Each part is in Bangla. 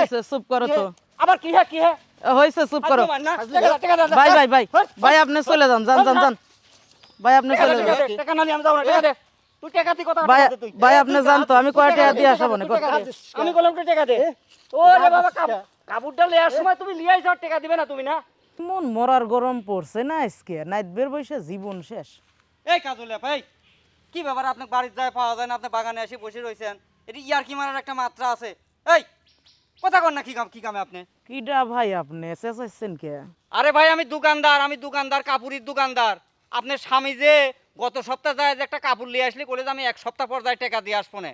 হয়েছে চুপ করো তো। আবার কি হ্যাঁ কি হ্যাঁ হয়েছে চুপ করো। ভাই ভাই ভাই হ্যাঁ, ভাই আপনি চলে যান যান যান যান। ভাই আপনি চলে যান। টাকা দে, না আমি যাব না, টাকা দে। তুই টাকা দিয়ে কথা ভাই তুই। ভাই আপনি জান তো আমি কয় টাকা দিয়ে আসাবো না দে। আমি বললাম তুই টাকা দে? ও রে বাবা কাপ- কাপড়টা লিয়ার সময় তুমি লিয়ে আইছো টাকা দিবে না তুমি না? মন মরার গরম পড়ছে না আজকে? নাইট বের বসে জীবন শেষ। এই কাজলে ভাই কি ব্যাপার? আপনার বাড়ির যায় পাওয়া যায় না আপনি বাগানে এসে বসে রয়েছেন এটি ইয়ার কি মারার একটা মাত্রা আছে। এই কথা কর না কি কাম কি কামে আপনি? কিডা ভাই আপনি? চেঁচাইছেন কে? আরে ভাই আমি দোকানদার আমি দোকানদার কাপুরির দোকানদার। আপনার স্বামী যে গত সপ্তাহ যায় যে একটা কাপড় নিয়ে আসলে যে আমি এক সপ্তাহ পর যাই টাকা দিয়ে আসব না।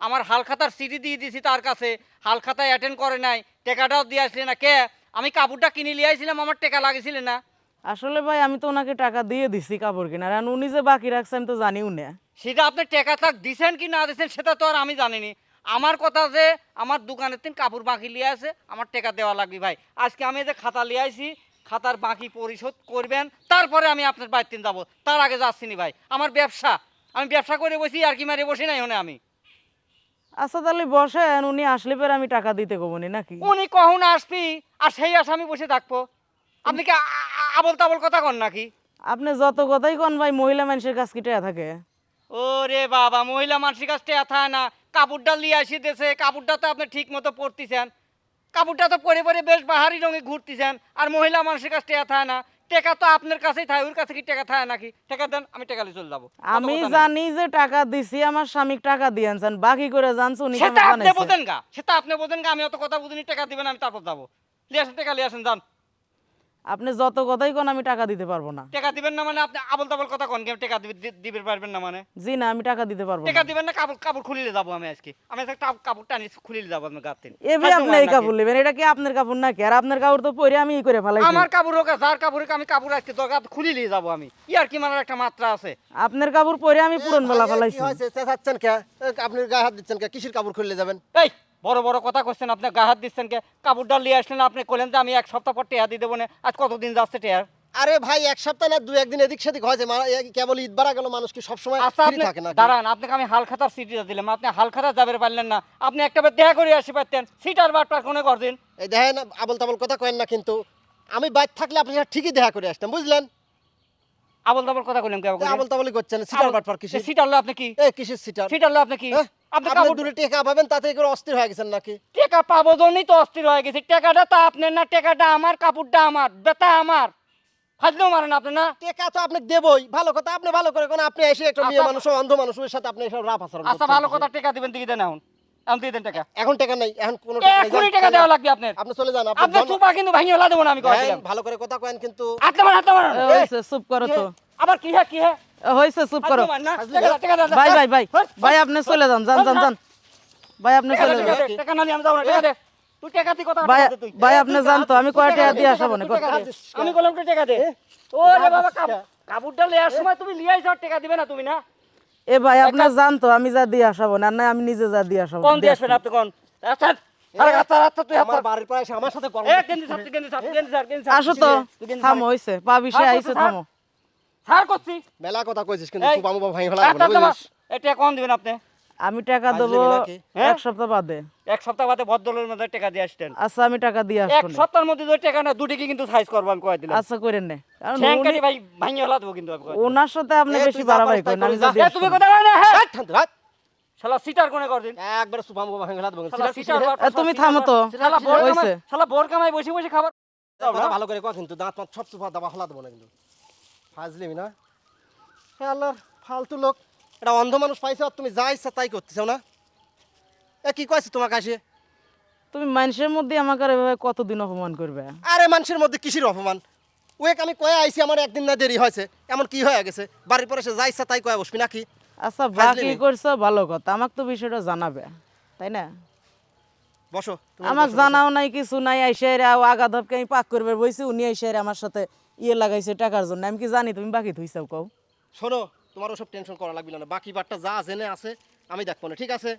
আমার হালখাতার সিডি দিয়ে দিছি তার কাছে হালখাতায় অ্যাটেন্ড করে নাই টাকাটাও দিয়ে আসলে না। কে? আমি কাপড়টা কিনে নিয়ে আসছিলাম আমার টাকা লাগেছিল না। আসলে ভাই আমি তো ওনাকে টাকা দিয়ে দিছি কাপড় কেনার আর উনি যে বাকি রাখছে আমি তো জানিও না। সেটা আপনি টাকা থাক দিছেন কি না দিছেন সেটা তো আর আমি জানিনি। আমার কথা যে আমার দোকানের তিন কাপড় বাকি লিয়ে আছে আমার টাকা দেওয়া লাগবে ভাই। আজকে আমি যে খাতা লিয়ে আইছি খাতার বাকি পরিশোধ করবেন তারপরে আমি আপনার বাড়িতে যাব। তার আগে যাচ্ছি নি ভাই। আমার ব্যবসা আমি ব্যবসা করে বসি আর কি মারে বসি নাই হনে আমি। আচ্ছা তাহলে বসেন উনি আসলে পরে আমি টাকা দিতে কবনি নাকি? উনি কখন আসবি আর সেই আসামি বসে থাকব। আপনি কি আবল তাবল কথা কন নাকি? আপনি যত কথাই কোন ভাই মহিলা মানুষের কাছ কি টাকা থাকে? ওরে বাবা মহিলা মানুষের কাছে এথা না। কাপড়টা লিয়ে আসি দেশে কাপড়টা তো আপনি ঠিক মতো পরতেছেন। কাপড়টা তো পরে পরে বেশ বাহারি রঙে ঘুরতেছেন আর মহিলা মানুষের কাছে এথা না। টেকা তো আপনার কাছেই থাকে ওর কাছে কি টাকা থাকে নাকি? টাকা দেন আমি টাকা নিয়ে চলে যাব। আমি জানি যে টাকা দিছি আমার স্বামীকে টাকা দিয়ে আনছেন বাকি করে জানছো উনি সেটা আপনি। বোঝেন গা সেটা আপনি বোঝেন গা আমি অত কথা বুঝিনি টাকা দিবেন আমি তারপর যাব। লিয়ে আসেন টাকা লিয়ে আসেন যান। আপনি যত কথাই কোন আমি টাকা দিতে পারব না। টাকা দিবেন না মানে আপনি আবল তাবল কথা কন কেন টাকা দিবে- দি- পারবেন না মানে? জি না আমি টাকা দিতে পারব টাকা দিবেন না কাপড় কাপড় খুলিলে যাব আমি আজকে। আমি আজকে কাপ- কাপড়টা আনি খুলিলে যাব আপনার গাতে এবার আপনি এই কাপড় নেবেন এটা কি আপনার কাপড় নাকি? আর আপনার কাপড় তো পরে আমি ই করে ফেলাইছি। আমার কাপড় হোক আর যার কাপড় আমি কাপড় আজকে দরকার খুলে নিয়ে যাব আমি। ইয়ার কি মারার একটা মাত্রা আছে? আপনার কাপড় পরে আমি পুরন বেলা কি ফেলাইছি। হয়েছে? চেঁচাচ্ছেন কে? এ, আপনি গায়ে হাত দিচ্ছেন কে? কিসের কাপড় খুলিলে যাবেন? এই বড় বড় কথা করছেন আপনি গা হাত দিচ্ছেন কে? কাপড় ডাল নিয়ে আসলেন আপনি কইলেন যে আমি এক সপ্তাহ পর টেয়া দিয়ে দেবো না। আজ কতদিন যাচ্ছে টেয়ার আরে ভাই এক সপ্তাহ না দু একদিন এদিক সেদিক হয় যে কেবল ঈদ বাড়া গেল মানুষ কি সবসময় আচ্ছা ফ্রি আপনি থাকে না দাঁড়ান আপনাকে আমি হালখাতার সিটিটা দিলাম। আপনি হালখাতা যাবে পারলেন না। আপনি একটা বার দেখা করে আসি পারতেন। সিটার বারটার কোনে করছেন? এই দেখেন আবল তাবল কথা কেন না কিন্তু। আমি বাইর থাকলে আপনি ঠিকই দেখা করে আসতাম বুঝলেন? আবল তাবল কথা কইলাম কে আবল তাবলই করছেন সিটার বাটপার কিসের? সিটার লো আপনি কি? এই কিসের সিটার? সিটার লো আপনি কি? হ্যাঁ? আপনি আপনি কাপড় দূরে টেকা পাবেন তাতে করে অস্থির হয়ে গেছেন নাকি? টাকা পাবো জন্যই তো অস্থির হয়ে গেছে। টাকাটা তো আপনার না টাকাটা আমার কাপড়টা আমার বেতা আমার। ফাজলেও মারেন আপনি না? টেকা তো আপনি দেবই। ভালো কথা আপনি ভালো করে কোন আপনি এসে একটা মেয়ে আচ্ছা। মানুষ অন্ধ মানুষের সাথে আপনি এসব রাফ আচরণ আচ্ছা ভালো কথা টাকা দিবেন দিয়ে দেন এখন। এখন দিয়ে দেন টাকা। এখন টাকা নাই এখন কোনো এখনই টাকা দেওয়া লাগবে আপনার। আপনি চলে যান আপনার ধর্ম- কিন্তু ভাঙিয়ে হলা দেবো না আমি কয়ে ভালো করে কথা কয়েন কিন্তু। আটলে মার আটলে মার। এ, চুপ করো তো। আবার কি হ্যাঁ কি হ্যাঁ এ, চুপ করো। ফাজলামি না, ফাজলামি টাকা দাও, টাকা দাও, ভাই ভাই ভাই ভাই আপনি চলে যান যান যান যান। ভাই আপনি চলে যান। টাকা না আমি যাব না, টাকা দে। তুই টাকা দিয়ে কথা ভাই টাকা দে তুই। ভাই আপনি জান তো আমি কয় টাকা দিয়ে আসাবো না তুই টাকা দে। আমি বললাম তুই টাকা দে? ও রে বাবা কাপড়টা লিয়ার সময় তুমি লিয়ে আইছো টাকা দিবে না তুমি না? এ ভাই আপনার জানতো আমি যা দিয়ে আসাবো না না আমি নিজে যা দিয়ে আসাবো। কোন দিয়ে আসবেন আপনি কোন? আচ্ছা আচ্ছা আচ্ছা আসো তো থামো হইছে আইছে থামো। ছাড় করছি। মেলা কথা কইছিস কিন্তু ভাই ফেলা আচ্ছা, আচ্ছা, মা- এটা কোন দিবেন আপনি? আমি টাকা দেবো? হ্যাঁ? এক সপ্তাহ বাদে। এক সপ্তাহ বাদে ভদ্রলোকের মধ্যে টাকা দিয়ে আসতেন। আচ্ছা আমি টাকা দিয়ে এক আসব। না। সপ্তাহের মধ্যে যদি টাকা না দুটি কিন্তু সাইজ করব আমি কয়ে দিলাম। আচ্ছা করেন না। কারণ ঠ্যাং ভাই ভাঙিয়ে হলা দেবো কিন্তু কয়ে দিলাম। ওনার সাথে আপনি বেশি বাড়াবাড়ি করেন আমি করে যা যা। দিয়ে তুমি কথা কয় না হ্যাঁ। শালা সিটার কোনে করদিন একবার সুবাম বাবা ভাই ফেলা দেবো। শালা সিটার এ, তুমি থামো তো। শালা বোর কামাই শালা বোর কামাই বসে বসে খাবার কথা ভালো করে কয় কিন্তু। দাঁত মাত সব সুফা দাবা ফেলা দেবো না কিন্তু। ফাজলিমি না? হ্যাঁ আল্লাহর ফালতু লোক। এটা অন্ধ মানুষ পাইছে আর তুমি যা ইচ্ছা তাই করতেছো না? এ কি কয়েছি তোমাকে আসে তুমি মানুষের মধ্যে আমাকে আর এভাবে কতদিন অপমান করবে? আরে মানুষের মধ্যে কিসের অপমান? ওয়েক আমি কয়ে আইছি আমার একদিন না দেরি হয়েছে। এমন কি হয়ে গেছে? বাড়ির পরে সে যা ইচ্ছা তাই কয়ে বসবি নাকি? আচ্ছা বাকি করছ ভালো কথা। আমাকে তো বিষয়টা জানাবে তাই না? বসো বসো। জানাও নাই কিছু নাই আইসে আগা ধপকে আমি পাক করবে বইছি উনি আইসে আমার সাথে ইয়ে লাগাইছে টাকার জন্য। আমি কি জানি তুমি বাকি ধুইছাও কও। শোনো তোমার ওসব টেনশন করা লাগবে না। বাকি বারটা যা জেনে আছে আমি দেখব না ঠিক আছে?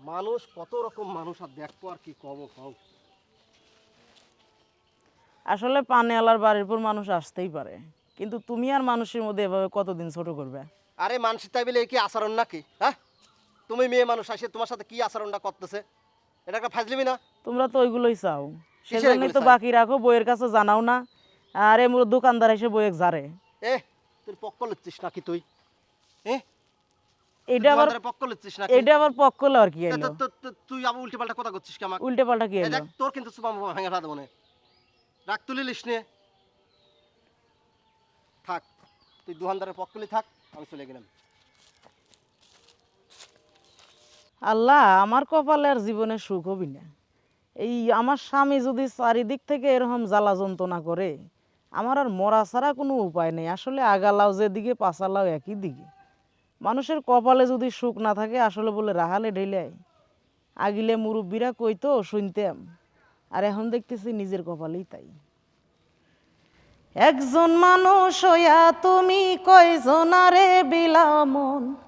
মানুষ কত রকম মানুষ আর দেখব আর কি কব কও। আসলে পানেওয়ালার বাড়ির পর মানুষ আসতেই পারে কিন্তু তুমি আর মানুষের মধ্যে এভাবে কতদিন ছোট করবে? আরে মানুষের তাই বলে কি আচরণ নাকি হ্যাঁ? তুমি মেয়ে মানুষ আসে তোমার সাথে কি আচরণটা করতেছে? এটা একটা না? তোমরা তো ওইগুলোই চাও। সেজন্যই তো বাকি রাখো বইয়ের কাছে জানাও না। আর এমন দোকানদার এসে বইয়ে ঝাড়ে। এ তুই পক্ক লচ্ছিস নাকি তুই? এটা আবার পক্ক লচ্ছিস নাকি? এটা আবার পক্ষ হলো কি এ, তো- তুই আবার উল্টে পাল্টা কথা করছিস কি আমাকে? উল্টে পাল্টা কি তোর কিন্তু সুপাম ভেঙে ফেলা দেবো না। রাগ তুলিলিস নে। থাক তুই দোকানদারের পক্ষলি থাক আমি চলে গেলাম। আল্লাহ, আমার কপালে আর জীবনে সুখ হবি না। এই আমার স্বামী যদি চারিদিক থেকে এরকম জ্বালা যন্ত্রণা করে, আমার আর মরা ছাড়া কোনো উপায় নেই। আসলে আগালাও যেদিকে পাশালাও একই দিকে। মানুষের কপালে যদি সুখ না থাকে, আসলে বলে রাহালে ঢেলে আগিলে মুরব্বীরা কইতো, শুনতাম। আর এখন দেখতেছি নিজের কপালেই তাই। একজন মানুষ হইয়া তুমি কয়জনারে বিলামন?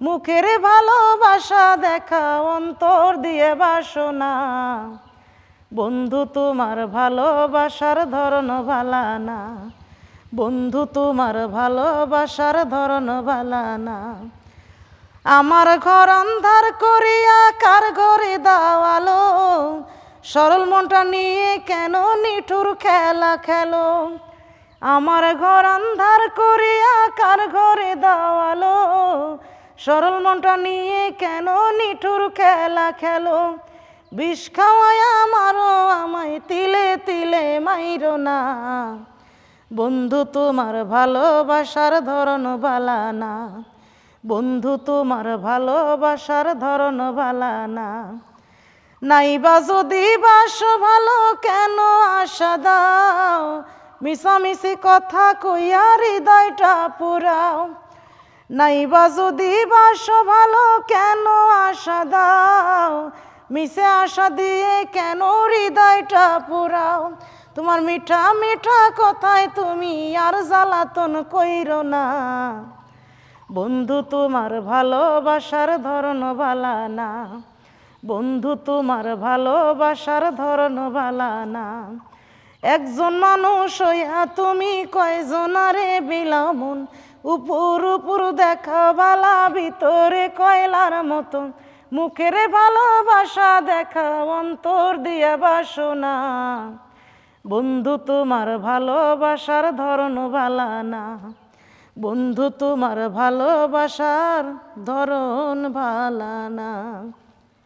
মুখের ভালোবাসা দেখা অন্তর দিয়ে বাসনা। বন্ধু, তোমার ভালোবাসার ধরন ভালা না বন্ধু, তোমার ভালোবাসার ধরন ভালা না আমার ঘর অন্ধার করিয়া কার ঘরে দাওয়ালো সরল মনটা নিয়ে কেন নিঠুর খেলা খেলো? আমার ঘর অন্ধার করিয়া কার ঘরে দাওয়ালো সরল মনটা নিয়ে কেন নিঠুর খেলা খেলো? বিষ খাওয়ায় আমারও আমায় তিলে তিলে মাইরো না। বন্ধু তোমার ভালোবাসার ধরন বালা না। বন্ধু তোমার ভালোবাসার ধরন বালা না। নাইবা যদি বাস ভালো কেন আশা দাও? মিশামিশি কথা কইয়া হৃদয়টা পুরাও। নাইবা যদি বাস ভালো, কেন আশা দাও? মিশে আশা দিয়ে কেন হৃদয়টা পুরাও? তোমার মিঠা মিঠা কথায় তুমি আর জ্বালাতন কইরো না। বন্ধু, তোমার ভালোবাসার ধরন ভালা না। বন্ধু, তোমার ভালোবাসার ধরন ভালা না। একজন মানুষ হইয়া তুমি কয়জনারে বিলামুন? উপর উপর দেখা বালা, ভিতরে কয়লার মতন মুখের ভালোবাসা দেখা, অন্তর দিয়া বাসনা। বন্ধু, তোমার ভালোবাসার ধরন ভালা না। বন্ধু, তোমার ভালোবাসার ধরন ভালা না।